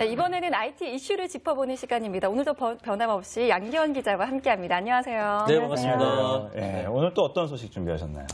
네, 이번에는 IT 이슈를 짚어보는 시간입니다. 오늘도 번- 변함없이 양기원 기자와 함께합니다. 안녕하세요. 네, 반갑습니다. 안녕하세요. 예, 오늘 또 어떤 소식 준비하셨나요?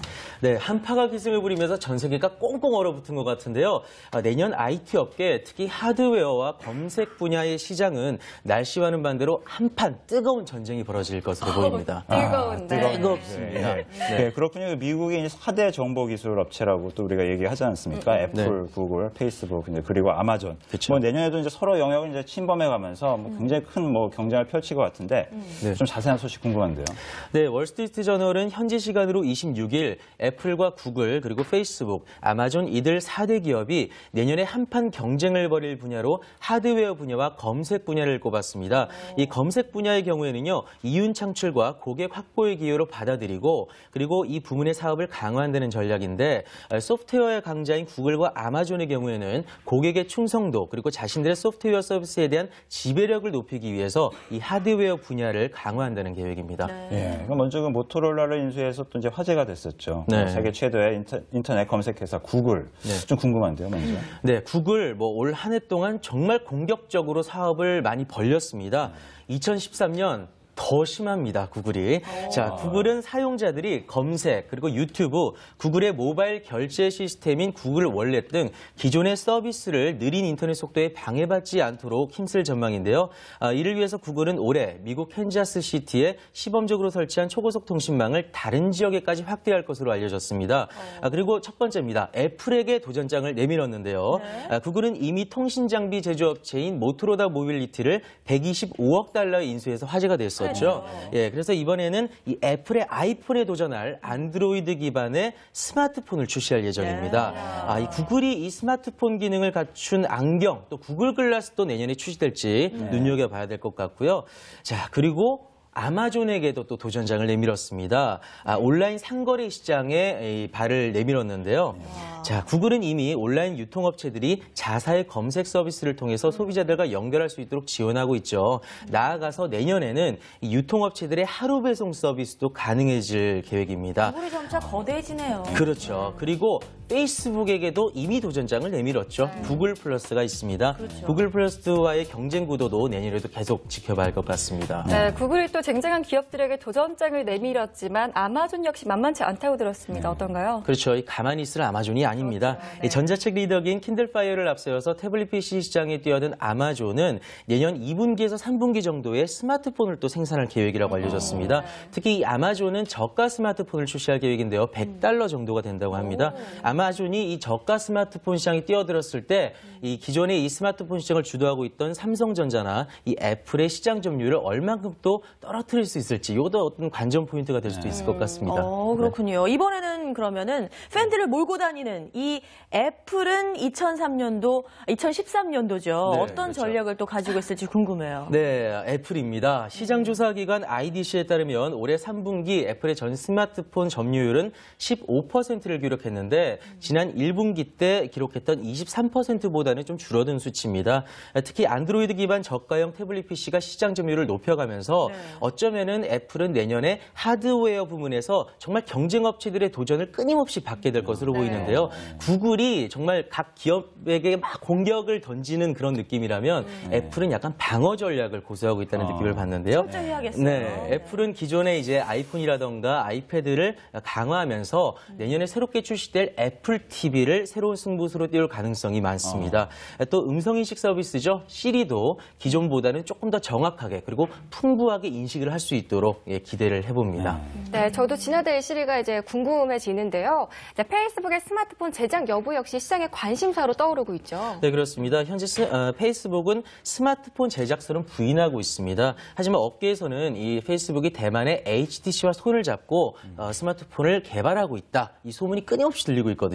네, 한파가 기승을 부리면서 전 세계가 꽁꽁 얼어붙은 것 같은데요. 아, 내년 IT 업계, 특히 하드웨어와 검색 분야의 시장은 날씨와는 반대로 한판 뜨거운 전쟁이 벌어질 것으로 보입니다. 뜨거운데. 아, 뜨겁습니다. 예, 네. 예, 그렇군요. 미국이 이제 4대 정보 기술 업체라고 또 우리가 얘기하지 않습니까? 애플, 구글, 페이스북, 이제 그리고 아마존. 네. 그쵸. 뭐 내년에도 이제 서로 영역을 이제 침범해 가면서 뭐 굉장히 큰 뭐 경쟁을 펼칠 것 같은데 네. 좀 자세한 소식 궁금한데요. 네, 월스트리트 저널은 현지 시간으로 26일 애플과 구글 그리고 페이스북, 아마존 이들 4대 기업이 내년에 한판 경쟁을 벌일 분야로 하드웨어 분야와 검색 분야를 꼽았습니다. 이 검색 분야의 경우에는요, 이윤 창출과 고객 확보의 기회로 받아들이고 그리고 이 부문의 사업을 강화한다는 전략인데 어, 소프트웨어의 강자인 구글과 아마존의 경우에는 고객의 충성도 그리고 자신들의 소프트웨어 서비스에 대한 지배력을 높이기 위해서 이 하드웨어 분야를 강화한다는 계획입니다. 예, 그럼 먼저 그 모토로라를 인수해서 또 이제 화제가 됐었죠. 네. 세계 최대의 인터, 넷 검색회사 구글. 네. 좀 궁금한데요, 먼저. 네, 구글 뭐 올 한 해 동안 정말 공격적으로 사업을 많이 벌렸습니다. 2013년 더 심합니다, 구글이. 자, 구글은 사용자들이 검색, 그리고 유튜브, 구글의 모바일 결제 시스템인 구글 월렛 등 기존의 서비스를 느린 인터넷 속도에 방해받지 않도록 힘쓸 전망인데요. 아, 이를 위해서 구글은 올해 미국 캔자스 시티에 시범적으로 설치한 초고속 통신망을 다른 지역에까지 확대할 것으로 알려졌습니다. 아, 그리고 첫 번째입니다. 애플에게 도전장을 내밀었는데요. 아, 구글은 이미 통신 장비 제조업체인 모토로다 모빌리티를 125억 달러에 인수해서 화제가 됐 었죠. 예, 그래서 이번에는 이 애플의 아이폰에 도전할 안드로이드 기반의 스마트폰을 출시할 예정입니다. 아, 이 구글이 이 스마트폰 기능을 갖춘 안경 또 구글 글라스도 내년에 출시될지 눈여겨봐야 될 것 같고요. 자, 그리고 아마존에게도 또 도전장을 내밀었습니다. 아, 온라인 상거래 시장에 이 발을 내밀었는데요. 자, 구글은 이미 온라인 유통업체들이 자사의 검색 서비스를 통해서 소비자들과 연결할 수 있도록 지원하고 있죠. 나아가서 내년에는 이 유통업체들의 하루 배송 서비스도 가능해질 계획입니다. 구글이 점차 거대해지네요. 그렇죠. 그리고 페이스북에게도 이미 도전장을 내밀었죠. 구글 플러스가 있습니다. 구글 플러스와의 경쟁 구도도 내년에도 계속 지켜봐야 할 것 같습니다. 네, 구글이 또 쟁쟁한 기업들에게 도전장을 내밀었지만 아마존 역시 만만치 않다고 들었습니다. 어떤가요? 그렇죠. 이 가만히 있을 아마존이 아닙니다. 이 전자책 리더기인 킨들파이어를 앞세워서 태블릿 PC 시장에 뛰어든 아마존은 내년 2분기에서 3분기 정도에 스마트폰을 또 생산할 계획이라고 알려졌습니다. 특히 이 아마존은 저가 스마트폰을 출시할 계획인데요. 100달러 정도가 된다고 합니다. 아마존이 이 저가 스마트폰 시장에 뛰어들었을 때 이 기존의 이 스마트폰 시장을 주도하고 있던 삼성전자나 이 애플의 시장 점유율을 얼만큼 또 떨어뜨릴 수 있을지 이것도 어떤 관전 포인트가 될 수도 있을 것 같습니다. 어, 그렇군요. 이번에는 그러면은 팬들을 몰고 다니는 이 애플은 2003년도, 2013년도죠. 네, 어떤 그렇죠. 전략을 또 가지고 있을지 궁금해요. 네, 애플입니다. 시장 조사 기관 IDC에 따르면 올해 3분기 애플의 전 스마트폰 점유율은 15%를 기록했는데 지난 1분기 때 기록했던 23%보다는 좀 줄어든 수치입니다. 특히 안드로이드 기반 저가형 태블릿 PC가 시장 점유율을 높여가면서 어쩌면은 애플은 내년에 하드웨어 부문에서 정말 경쟁 업체들의 도전을 끊임없이 받게 될 것으로 보이는데요. 구글이 정말 각 기업에게 막 공격을 던지는 그런 느낌이라면 애플은 약간 방어 전략을 고수하고 있다는 느낌을 받는데요. 철저히. 네, 애플은 기존에 이제 아이폰이라던가 아이패드를 강화하면서 내년에 새롭게 출시될 애플 TV를 새로운 승부수로 띄울 가능성이 많습니다. 또 음성인식 서비스죠. 시리도 기존보다는 조금 더 정확하게 그리고 풍부하게 인식을 할 수 있도록 예, 기대를 해봅니다. 네, 저도 진화될 시리가 이제 궁금해지는데요. 네, 페이스북의 스마트폰 제작 여부 역시 시장의 관심사로 떠오르고 있죠. 네, 그렇습니다. 현재 스- 어, 페이스북은 스마트폰 제작사는 부인하고 있습니다. 하지만 업계에서는 이 페이스북이 대만의 HTC와 손을 잡고 어, 스마트폰을 개발하고 있다. 이 소문이 끊임없이 들리고 있거든요.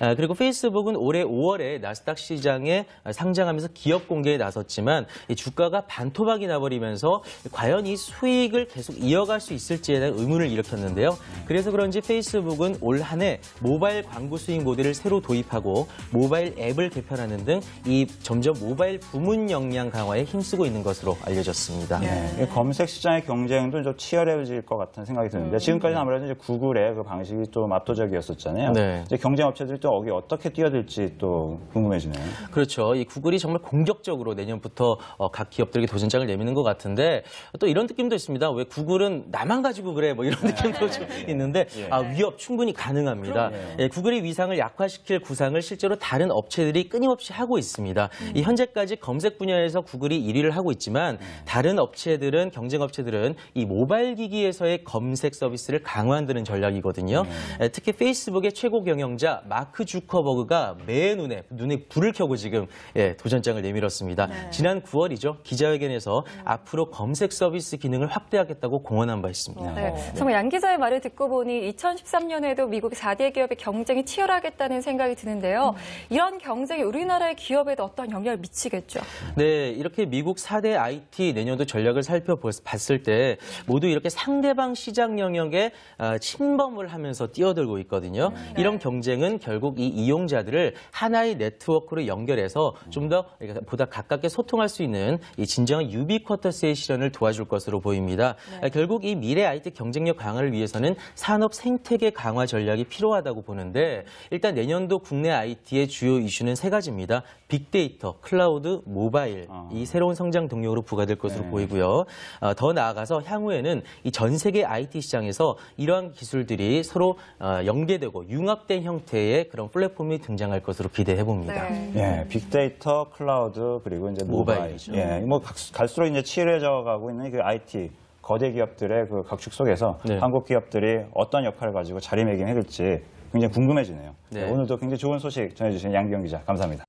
아, 그리고 페이스북은 올해 5월에 나스닥 시장에 상장하면서 기업 공개에 나섰지만 이 주가가 반토막이 나버리면서 과연 이 수익을 계속 이어갈 수 있을지에 대한 의문을 일으켰는데요. 그래서 그런지 페이스북은 올 한 해 모바일 광고 수익 모델을 새로 도입하고 모바일 앱을 개편하는 등 이 점점 모바일 부문 역량 강화에 힘쓰고 있는 것으로 알려졌습니다. 예, 이 검색 시장의 경쟁도 좀 치열해질 것 같은 생각이 드는데 지금까지는 아무래도 이제 구글의 그 방식이 좀 압도적이었었잖아요. 네. 이제 경쟁 업체들이 또 여기 어떻게 뛰어들지 또 궁금해지네요. 그렇죠. 이 구글이 정말 공격적으로 내년부터 어, 각 기업들에게 도전장을 내미는 것 같은데 또 이런 느낌도 있습니다. 왜 구글은 나만 가지고 그래? 뭐 이런 느낌도 좀 있는데 아, 위협 충분히 가능합니다. 예, 구글의 위상을 약화시킬 구상을 실제로 다른 업체들이 끊임없이 하고 있습니다. 이 현재까지 검색 분야에서 구글이 1위를 하고 있지만 다른 업체들은 경쟁 업체들은 이 모바일 기기에서의 검색 서비스를 강화한다는 전략이거든요. 예, 특히 페이스북의 최고 경영 자 마크 주커버그가 매 눈에 눈에 불을 켜고 지금 예, 도전장을 내밀었습니다. 지난 9월이죠 기자회견에서 앞으로 검색 서비스 기능을 확대하겠다고 공언한 바 있습니다. 네, 정말 양 기자의 말을 듣고 보니 2013년에도 미국 4대 기업의 경쟁이 치열하겠다는 생각이 드는데요. 이런 경쟁이 우리나라의 기업에도 어떤 영향을 미치겠죠. 네, 이렇게 미국 4대 IT 내년도 전략을 살펴봤을 때 모두 이렇게 상대방 시장 영역에 아, 침범을 하면서 뛰어들고 있거든요. 이런 경 쟁은 결국 이 이용자들을 하나의 네트워크로 연결해서 좀 더 보다 가깝게 소통할 수 있는 이 진정한 유비쿼터스의 실현을 도와줄 것으로 보입니다. 아, 결국 이 미래 IT 경쟁력 강화를 위해서는 산업 생태계 강화 전략이 필요하다고 보는데 일단 내년도 국내 IT의 주요 이슈는 세 가지입니다. 빅데이터, 클라우드, 모바일 이 새로운 성장 동력으로 부과될 것으로 보이고요. 어, 더 나아가서 향후에는 이 전 세계 IT 시장에서 이러한 기술들이 서로 어, 연계되고 융합된 형태의 그런 플랫폼이 등장할 것으로 기대해 봅니다. 네. 예, 빅데이터, 클라우드 그리고 이제 모바일. 모바일이죠. 예, 뭐 각- 갈수록 이제 치열해져 가고 있는 그 IT 거대 기업들의 그 각축 속에서 네. 한국 기업들이 어떤 역할을 가지고 자리매김해야 될지 굉장히 궁금해지네요. 네. 오늘도 굉장히 좋은 소식 전해주신 양기영 기자 감사합니다.